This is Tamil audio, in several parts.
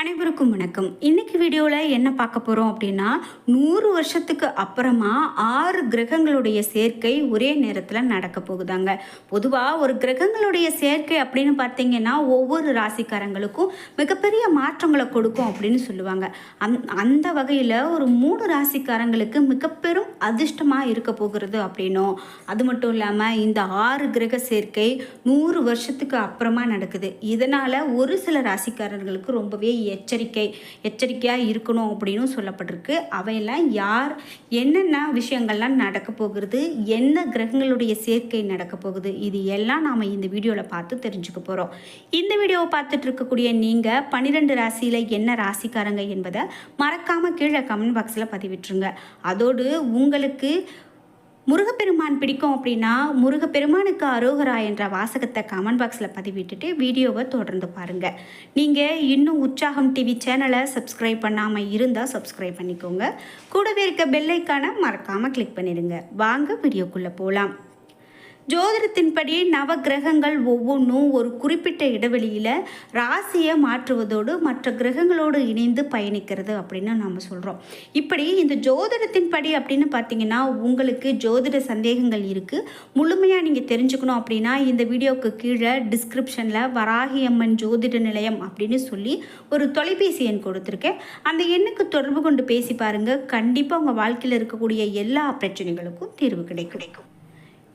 அனைவருக்கும் வணக்கம். இன்னைக்கு வீடியோவில் என்ன பார்க்க போகிறோம் அப்படின்னா நூறு வருஷத்துக்கு அப்புறமா ஆறு கிரகங்களுடைய சேர்க்கை ஒரே நேரத்தில் நடக்க போகுதாங்க. பொதுவாக ஒரு கிரகங்களுடைய சேர்க்கை அப்படின்னு பார்த்தீங்கன்னா ஒவ்வொரு ராசிக்காரங்களுக்கும் மிகப்பெரிய மாற்றங்களை கொடுக்கும் அப்படின்னு சொல்லுவாங்க. அந் அந்த வகையில் ஒரு மூணு ராசிக்காரங்களுக்கு மிகப்பெரும் அதிர்ஷ்டமாக இருக்க போகிறது அப்படின்னும். அது மட்டும் இல்லாமல் இந்த ஆறு கிரக சேர்க்கை நூறு வருஷத்துக்கு அப்புறமா நடக்குது. இதனால் ஒரு சில ராசிக்காரர்களுக்கு ரொம்பவே எச்சரிக்கை எச்சரிக்கையாக இருக்கணும் அப்படின்னு சொல்லப்பட்டிருக்கு. அவையெல்லாம் யார் என்னென்ன விஷயங்கள்லாம் நடக்க போகிறது எந்த கிரகங்களுடைய சேர்க்கை நடக்க போகுது இது எல்லாம் நாம் இந்த வீடியோவில் பார்த்து தெரிஞ்சுக்க போகிறோம் இந்த வீடியோவை பார்த்துட்டு இருக்கக்கூடிய நீங்கள் பன்னிரெண்டு ராசியில் என்ன ராசிக்காரங்க என்பதை மறக்காமல் கீழே கமெண்ட் பாக்ஸில் பதிவிட்டுருங்க. அதோடு உங்களுக்கு முருகப்பெருமான் பிடிக்கும் அப்படின்னா முருகப்பெருமானுக்கு அரோகரா என்ற வாசகத்தை கமெண்ட் பாக்ஸில் பதிவிட்டுட்டு வீடியோவை தொடர்ந்து பாருங்கள் நீங்கள் இன்னும் உற்சாகம் டிவி சேனலை சப்ஸ்கிரைப் பண்ணாமல் இருந்தால் சப்ஸ்கிரைப் பண்ணிக்கோங்க. கூடவே இருக்க பெல்லைக்கான மறக்காமல் கிளிக் பண்ணிடுங்க. வாங்க வீடியோக்குள்ளே போகலாம் ஜோதிடத்தின்படி நவ கிரகங்கள் ஒவ்வொன்றும் ஒரு குறிப்பிட்ட இடைவெளியில் ராசியை மாற்றுவதோடு மற்ற கிரகங்களோடு இணைந்து பயணிக்கிறது அப்படின்னு நம்ம சொல்கிறோம் இப்படி இந்த ஜோதிடத்தின்படி அப்படின்னு பார்த்தீங்கன்னா உங்களுக்கு ஜோதிட சந்தேகங்கள் இருக்குது முழுமையாக நீங்கள் தெரிஞ்சுக்கணும் அப்படின்னா இந்த வீடியோவுக்கு கீழே டிஸ்கிரிப்ஷனில் வராகியம்மன் ஜோதிட நிலையம் அப்படின்னு சொல்லி ஒரு தொலைபேசி எண் கொடுத்துருக்கேன். அந்த எண்ணுக்கு தொடர்பு கொண்டு பேசி பாருங்கள் கண்டிப்பாக உங்கள் வாழ்க்கையில் இருக்கக்கூடிய எல்லா பிரச்சனைகளுக்கும் தீர்வு கிடைக்கும்.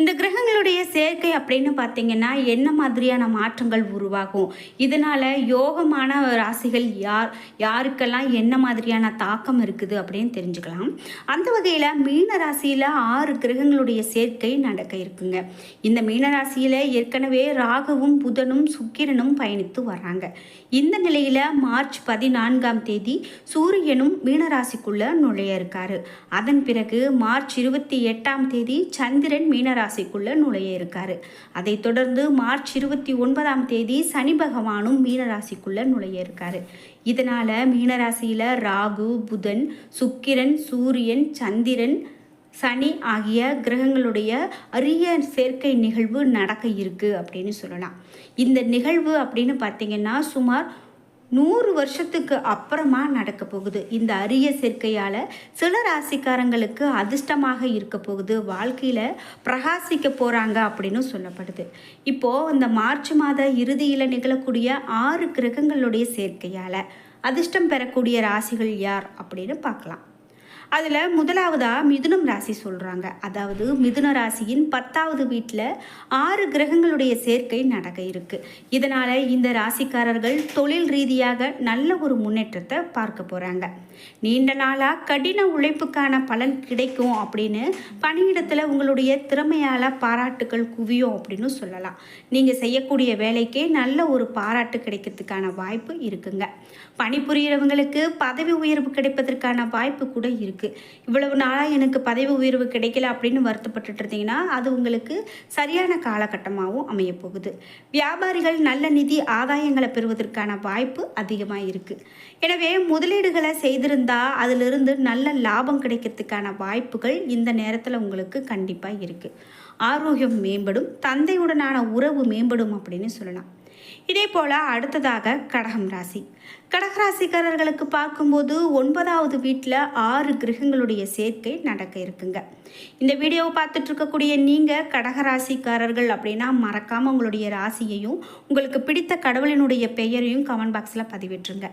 இந்த கிரகங்களுடைய சேர்க்கை அப்படின்னு பார்த்தீங்கன்னா என்ன மாதிரியான மாற்றங்கள் உருவாகும்? இதனால் யோகமான ராசிகள் யார் யாருக்கெல்லாம் என்ன மாதிரியான தாக்கம் இருக்குது அப்படின்னு தெரிஞ்சுக்கலாம். அந்த வகையில் மீன ராசியில் ஆறு கிரகங்களுடைய சேர்க்கை நடக்க இருக்குங்க. இந்த மீன ராசியில் ஏற்கனவே ராகுவும் புதனும் சுக்கிரனும் பயணித்து வர்றாங்க. இந்த நிலையில் மார்ச் பதினான்காம் தேதி சூரியனும் மீனராசிக்குள்ளே நுழைய இருக்காரு. அதன் பிறகு மார்ச் இருபத்தி எட்டாம் தேதி சந்திரன் மீனராசி ராசிக்குள்ள நுழைய இருக்காரு. அதைத் தொடர்ந்து மார்ச் இருபத்தி ஒன்பதாம் தேதி சனி பகவானும் மீனராசிக்குள்ளே நுழைய இருக்காரு. இதனால் மீனராசியில் ராகு புதன் சுக்கிரன் சூரியன் சந்திரன் சனி ஆகிய கிரகங்களுடைய அரிய சேர்க்கை நிகழ்வு நடக்க இருக்கு அப்படின்னு சொல்லலாம். இந்த நிகழ்வு அப்படின்னு பார்த்தீங்கன்னா சுமார் நூறு வருஷத்துக்கு அப்புறமா நடக்க போகுது. இந்த அரிய சேர்க்கையால் சில ராசிக்காரங்களுக்கு அதிர்ஷ்டமாக இருக்க போகுது. வாழ்க்கையில் பிரகாசிக்க போகிறாங்க அப்படின்னு சொல்லப்படுது. இப்போது இந்த மார்ச் மாத இறுதியில் நிகழக்கூடிய ஆறு கிரகங்களுடைய சேர்க்கையால் அதிர்ஷ்டம் பெறக்கூடிய ராசிகள் யார் அப்படின்னு பார்க்கலாம். அதில் முதலாவதாக மிதுனம் ராசி சொல்கிறாங்க அதாவது மிதுன ராசியின் பத்தாவது வீட்டில் ஆறு கிரகங்களுடைய சேர்க்கை நடக்க இருக்குது இதனால் இந்த ராசிக்காரர்கள் தொழில் ரீதியாக நல்ல ஒரு முன்னேற்றத்தை பார்க்க போகிறாங்க நீண்ட நாளாக கடின உழைப்புக்கான பலன் கிடைக்கும் அப்படின்னு பணியிடத்தில் உங்களுடைய திறமையால் பாராட்டுகள் குவியும் அப்படின்னு சொல்லலாம். நீங்கள் செய்யக்கூடிய வேலைக்கே நல்ல ஒரு பாராட்டு கிடைக்கிறதுக்கான வாய்ப்பு இருக்குங்க. பணிபுரியறவங்களுக்கு பதவி உயர்வு கிடைப்பதற்கான வாய்ப்பு கூட இருக்குது இருக்குது இவ்வளவு நாளாக எனக்கு பதவி உயர்வு கிடைக்கல அப்படின்னு வருத்தப்பட்டு இருந்தீங்கன்னா அது உங்களுக்கு சரியான காலகட்டமாகவும் அமைய போகுது வியாபாரிகள் நல்ல நிதி ஆதாயங்களை பெறுவதற்கான வாய்ப்பு அதிகமாக இருக்குது எனவே முதலீடுகளை செய்திருந்தால் அதிலிருந்து நல்ல லாபம் கிடைக்கிறதுக்கான வாய்ப்புகள் இந்த நேரத்தில் உங்களுக்கு கண்டிப்பாக இருக்குது ஆரோக்கியம் மேம்படும் தந்தையுடனான உறவு மேம்படும் அப்படின்னு சொல்லலாம். இதே போல் அடுத்ததாக கடகம் ராசி. கடகராசிக்காரர்களுக்கு பார்க்கும்போது ஒன்பதாவது வீட்டில் ஆறு கிரகங்களுடைய சேர்க்கை நடக்க இருக்குங்க. இந்த வீடியோவை பார்த்துட்டு இருக்கக்கூடிய நீங்கள் கடகராசிக்காரர்கள் அப்படின்னா மறக்காமல் உங்களுடைய ராசியையும் உங்களுக்கு பிடித்த கடவுளினுடைய பெயரையும் கமெண்ட் பாக்ஸில் பதிவிட்டுருங்க.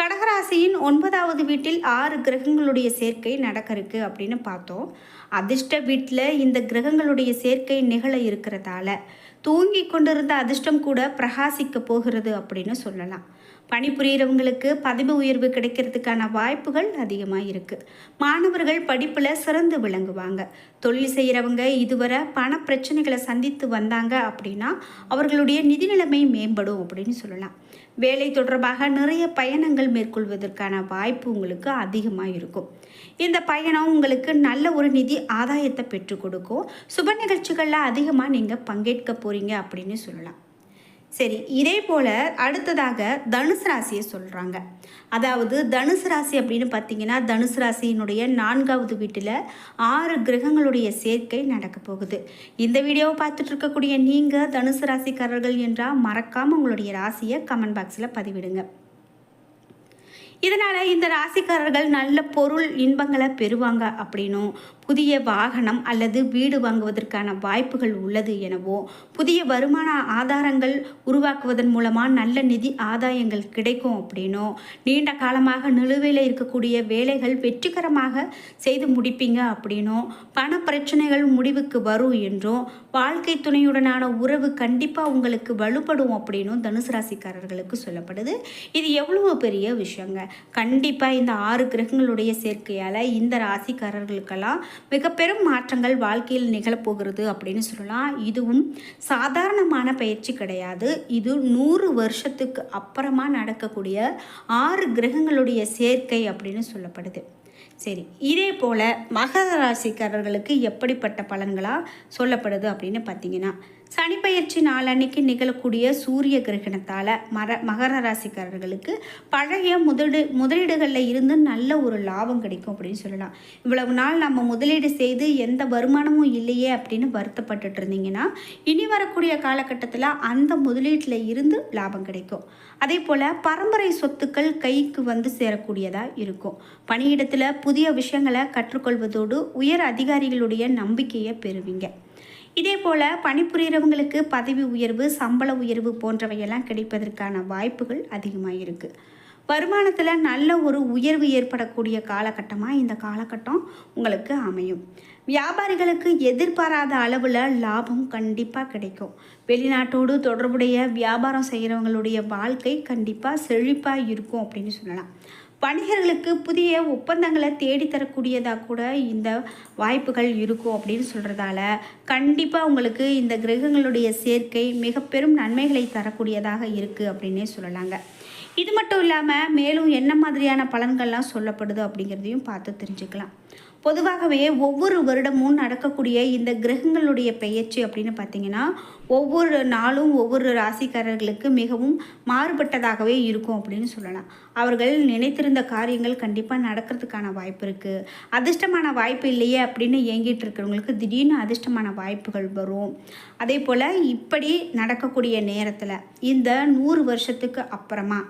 கடகராசியின் ஒன்பதாவது வீட்டில் ஆறு கிரகங்களுடைய சேர்க்கை நடக்க இருக்கு அப்படின்னு பார்த்தோம். அதிர்ஷ்ட வீட்டில் இந்த கிரகங்களுடைய சேர்க்கை நிகழ இருக்கிறதால தூங்கி கொண்டிருந்த அதிர்ஷ்டம் கூட பிரகாசிக்க போகிறது அப்படின்னு சொல்லலாம். பணிபுரியிறவங்களுக்கு பதவி உயர்வு கிடைக்கிறதுக்கான வாய்ப்புகள் அதிகமாக இருக்குது மாணவர்கள் படிப்பில் சிறந்து விளங்குவாங்க. தொழில் செய்கிறவங்க இதுவரை பண பிரச்சனைகளை சந்தித்து வந்தாங்க அப்படின்னா அவர்களுடைய நிதி நிலைமை மேம்படும் அப்படின்னு சொல்லலாம். வேலை தொடர்பாக நிறைய பயணங்கள் மேற்கொள்வதற்கான வாய்ப்பு உங்களுக்கு அதிகமாக இருக்கும் இந்த பயணம் உங்களுக்கு நல்ல ஒரு நிதி ஆதாயத்தை பெற்றுக் கொடுக்கும். சுப நிகழ்ச்சிகளில் அதிகமாக நீங்கள் பங்கேற்க போகிறீங்க அப்படின்னு சொல்லலாம். சரி இதே போல் அடுத்ததாக தனுசு ராசியை சொல்கிறாங்க அதாவது தனுசு ராசி அப்படின்னு பார்த்தீங்கன்னா தனுசு ராசியினுடைய நான்காவது வீட்டில் ஆறு கிரகங்களுடைய சேர்க்கை நடக்க போகுது. இந்த வீடியோவை பார்த்துட்டு இருக்கக்கூடிய நீங்கள் தனுசு ராசிக்காரர்கள் என்றால் மறக்காமல் உங்களுடைய ராசியை கமெண்ட் பாக்ஸில் பதிவிடுங்க. இதனால் இந்த ராசிக்காரர்கள் நல்ல பொருள் இன்பங்களை பெறுவாங்க அப்படின்னும் புதிய வாகனம் அல்லது வீடு வாங்குவதற்கான வாய்ப்புகள் உள்ளது எனவோ புதிய வருமான ஆதாரங்கள் உருவாக்குவதன் மூலமாக நல்ல நிதி ஆதாயங்கள் கிடைக்கும் அப்படின்னும் நீண்ட காலமாக நிலுவையில் இருக்கக்கூடிய வேலைகள் வெற்றிகரமாக செய்து முடிப்பீங்க அப்படின்னும் பண பிரச்சனைகள் முடிவுக்கு வரும் என்றும் வாழ்க்கை துணையுடனான உறவு கண்டிப்பாக உங்களுக்கு வலுப்படும் அப்படின்னும் தனுசு ராசிக்காரர்களுக்கு சொல்லப்படுது. இது எவ்வளவு பெரிய விஷயங்க. கண்டிப்பாக இந்த ஆறு கிரகங்களுடைய சேர்க்கையால் இந்த ராசிக்காரர்களுக்கெல்லாம் மிக பெரும் மாற்றங்கள் வாழ்க்கையில் நிகழப்போகிறது அப்படின்னு சொல்லலாம். இதுவும் சாதாரணமான பயிற்சி கிடையாது. இது நூறு வருஷத்துக்கு அப்புறமா நடக்கக்கூடிய ஆறு கிரகங்களுடைய சேர்க்கை அப்படின்னு சொல்லப்படுது. சரி இதே போல் மகர ராசிக்காரர்களுக்கு எப்படிப்பட்ட பலன்களாக சொல்லப்படுது அப்படின்னு பார்த்தீங்கன்னா சனிப்பயிற்சி நாளன்னைக்கு நிகழக்கூடிய சூரிய கிரகணத்தால் மர மகர ராசிக்காரர்களுக்கு பழைய முதலீடு முதலீடுகளில் இருந்து நல்ல ஒரு லாபம் கிடைக்கும் அப்படின்னு சொல்லலாம். இவ்வளவு நாள் நம்ம முதலீடு செய்து எந்த வருமானமும் இல்லையே அப்படின்னு வருத்தப்பட்டுட்டு இருந்தீங்கன்னா இனி வரக்கூடிய காலகட்டத்தில் அந்த முதலீட்டில் இருந்து லாபம் கிடைக்கும். அதே போல் பரம்பரை சொத்துக்கள் கைக்கு வந்து சேரக்கூடியதாக இருக்கும். பணியிடத்தில் புதிய விஷயங்களை கற்றுக்கொள்வதோடு உயர் அதிகாரிகளுடைய நம்பிக்கையை பெறுவீங்க. இதே போல் பணிபுரியறவங்களுக்கு பதவி உயர்வு சம்பள உயர்வு போன்றவையெல்லாம் கிடைப்பதற்கான வாய்ப்புகள் அதிகமாக இருக்குது வருமானத்தில் நல்ல ஒரு உயர்வு ஏற்படக்கூடிய காலகட்டமாக இந்த காலகட்டம் உங்களுக்கு அமையும். வியாபாரிகளுக்கு எதிர்பாராத அளவில் லாபம் கண்டிப்பாக கிடைக்கும். வெளிநாட்டோடு தொடர்புடைய வியாபாரம் செய்கிறவங்களுடைய வாழ்க்கை கண்டிப்பாக செழிப்பாக இருக்கும் அப்படின்னு சொல்லலாம். வணிகர்களுக்கு புதிய ஒப்பந்தங்களை தேடித்தரக்கூடியதாக கூட இந்த வாய்ப்புகள் இருக்கும் அப்படின்னு சொல்கிறதால கண்டிப்பாக உங்களுக்கு இந்த கிரகங்களுடைய சேர்க்கை மிக பெரும் நன்மைகளை தரக்கூடியதாக இருக்குது அப்படின்னே சொல்லலாங்க. இது மட்டும் இல்லாமல் மேலும் என்ன மாதிரியான பலன்கள்லாம் சொல்லப்படுது அப்படிங்கிறதையும் பார்த்து தெரிஞ்சுக்கலாம். பொதுவாகவே ஒவ்வொரு வருடமும் நடக்கக்கூடிய இந்த கிரகங்களுடைய பெயர்ச்சி அப்படின்னு பார்த்தீங்கன்னா ஒவ்வொரு நாளும் ஒவ்வொரு ராசிக்காரர்களுக்கு மிகவும் மாறுபட்டதாகவே இருக்கும் அப்படின்னு சொல்லலாம். அவர்கள் நினைத்திருந்த காரியங்கள் கண்டிப்பாக நடக்கிறதுக்கான வாய்ப்பு இருக்குது அதிர்ஷ்டமான வாய்ப்பு இல்லையே அப்படின்னு ஏங்கிட்டு இருக்கிறவங்களுக்கு திடீர்னு அதிர்ஷ்டமான வாய்ப்புகள் வரும். அதே போல் இப்படி நடக்கக்கூடிய நேரத்தில் இந்த நூறு வருஷத்துக்கு அப்புறமா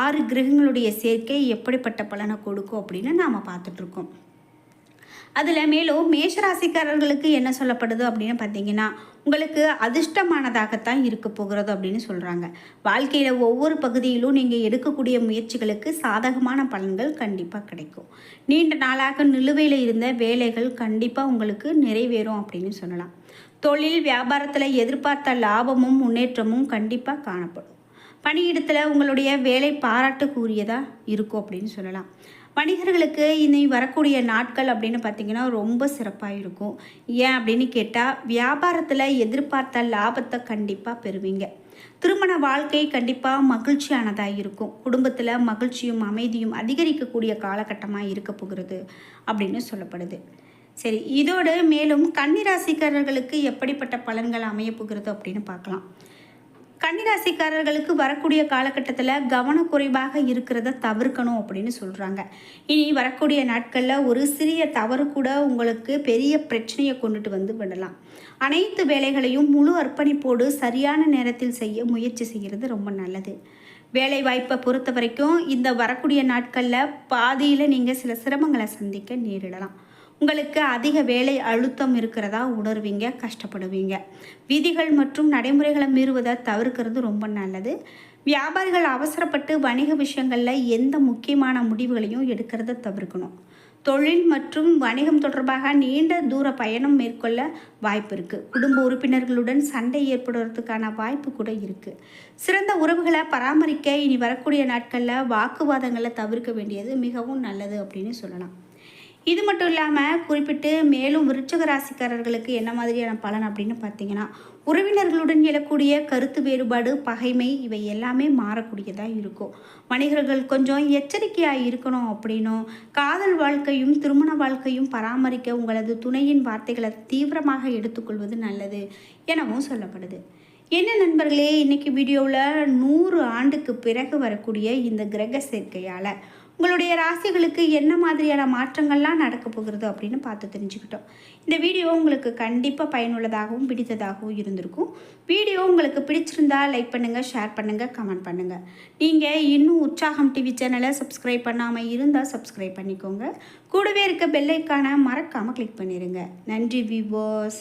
ஆறு கிரகங்களுடைய சேர்க்கை எப்படிப்பட்ட பலனை கொடுக்கும் அப்படின்னு நாம் பார்த்துட்ருக்கோம் அதில் மேலும் மேஷராசிக்காரர்களுக்கு என்ன சொல்லப்படுது அப்படின்னு பார்த்தீங்கன்னா உங்களுக்கு அதிர்ஷ்டமானதாகத்தான் இருக்க போகிறது அப்படின்னு சொல்கிறாங்க வாழ்க்கையில் ஒவ்வொரு பகுதியிலும் நீங்கள் எடுக்கக்கூடிய முயற்சிகளுக்கு சாதகமான பலன்கள் கண்டிப்பாக கிடைக்கும். நீண்ட நாளாக நிலுவையில் இருந்த வேலைகள் கண்டிப்பாக உங்களுக்கு நிறைவேறும் அப்படின்னு சொல்லலாம். தொழில் வியாபாரத்தில் எதிர்பார்த்த லாபமும் முன்னேற்றமும் கண்டிப்பாக காணப்படும். பணியிடத்தில் உங்களுடைய வேலை பாராட்டுக்குரியதாக இருக்கும் அப்படின்னு சொல்லலாம். வணிகர்களுக்கு இனி வரக்கூடிய நாட்கள் அப்படின்னு பார்த்தீங்கன்னா ரொம்ப சிறப்பாக இருக்கும் ஏன் அப்படின்னு கேட்டால் வியாபாரத்தில் எதிர்பார்த்த லாபத்தை கண்டிப்பாக பெறுவீங்க. திருமண வாழ்க்கை கண்டிப்பாக மகிழ்ச்சியானதாக இருக்கும் குடும்பத்தில் மகிழ்ச்சியும் அமைதியும் அதிகரிக்கக்கூடிய காலகட்டமாக இருக்க போகிறது அப்படின்னு சொல்லப்படுது. சரி இதோடு மேலும் கன்னிராசிக்காரர்களுக்கு எப்படிப்பட்ட பலன்கள் அமைய போகிறது அப்படின்னு பார்க்கலாம். கன்னிராசிக்காரர்களுக்கு வரக்கூடிய காலகட்டத்தில் கவனக்குறைவாக இருக்கிறத தவிர்க்கணும் அப்படின்னு சொல்கிறாங்க இனி வரக்கூடிய நாட்களில் ஒரு சிறிய தவறு கூட உங்களுக்கு பெரிய பிரச்சனையை கொண்டுட்டு வந்து விடலாம். அனைத்து வேலைகளையும் முழு அர்ப்பணிப்போடு சரியான நேரத்தில் செய்ய முயற்சி செய்கிறது ரொம்ப நல்லது. வேலை வாய்ப்பை பொறுத்த வரைக்கும் இந்த வரக்கூடிய நாட்களில் பாதியில் நீங்கள் சில சிரமங்களை சந்திக்க நேரிடலாம். உங்களுக்கு அதிக வேலை அழுத்தம் இருக்கிறதா உணர்வீங்க கஷ்டப்படுவீங்க. விதிகள் மற்றும் நடைமுறைகளை மீறுவதை தவிர்க்கிறது ரொம்ப நல்லது. வியாபாரிகள் அவசரப்பட்டு வணிக விஷயங்களில் எந்த முக்கியமான முடிவுகளையும் எடுக்கிறத தவிர்க்கணும். தொழில் மற்றும் வணிகம் தொடர்பாக நீண்ட தூர பயணம் மேற்கொள்ள வாய்ப்பு இருக்குது குடும்ப உறுப்பினர்களுடன் சண்டை ஏற்படுறதுக்கான வாய்ப்பு கூட இருக்குது சிறந்த உறவுகளை பராமரிக்க இனி வரக்கூடிய நாட்களில் வாக்குவாதங்களை தவிர்க்க வேண்டியது மிகவும் நல்லது அப்படின்னு சொல்லலாம். இது மட்டும் இல்லாமல் குறிப்பிட்டு மேலும் விருச்சக ராசிக்காரர்களுக்கு என்ன மாதிரியான பலன் அப்படின்னு பார்த்தீங்கன்னா உறவினர்களுடன் எழக்கூடிய கருத்து வேறுபாடு பகைமை இவை எல்லாமே மாறக்கூடியதாக இருக்கும். வணிகர்கள் கொஞ்சம் எச்சரிக்கையாக இருக்கணும் அப்படின்னும் காதல் வாழ்க்கையும் திருமண வாழ்க்கையும் பராமரிக்க உங்களது துணையின் வார்த்தைகளை தீவிரமாக எடுத்துக்கொள்வது நல்லது எனவும் சொல்லப்படுது. என்ன நண்பர்களே இன்னைக்கு வீடியோவில் நூறு ஆண்டுக்கு பிறகு வரக்கூடிய இந்த கிரக சேர்க்கையால் உங்களுடைய ராசிகளுக்கு என்ன மாதிரியான மாற்றங்கள்லாம் நடக்க போகிறது அப்படின்னு பார்த்து தெரிஞ்சுக்கிட்டோம். இந்த வீடியோ உங்களுக்கு கண்டிப்பாக பயனுள்ளதாகவும் பிடித்ததாகவும் இருந்திருக்கும். வீடியோ உங்களுக்கு பிடிச்சிருந்தா லைக் பண்ணுங்கள் ஷேர் பண்ணுங்கள் கமெண்ட் பண்ணுங்கள் நீங்கள் இன்னும் உற்சாகம் டிவி சேனலை சப்ஸ்கிரைப் பண்ணாமல் இருந்தால் சப்ஸ்கிரைப் பண்ணிக்கோங்க. கூடவே இருக்க பெல்லைக்கான மறக்காமல் கிளிக் பண்ணிடுங்க நன்றி விவோஸ்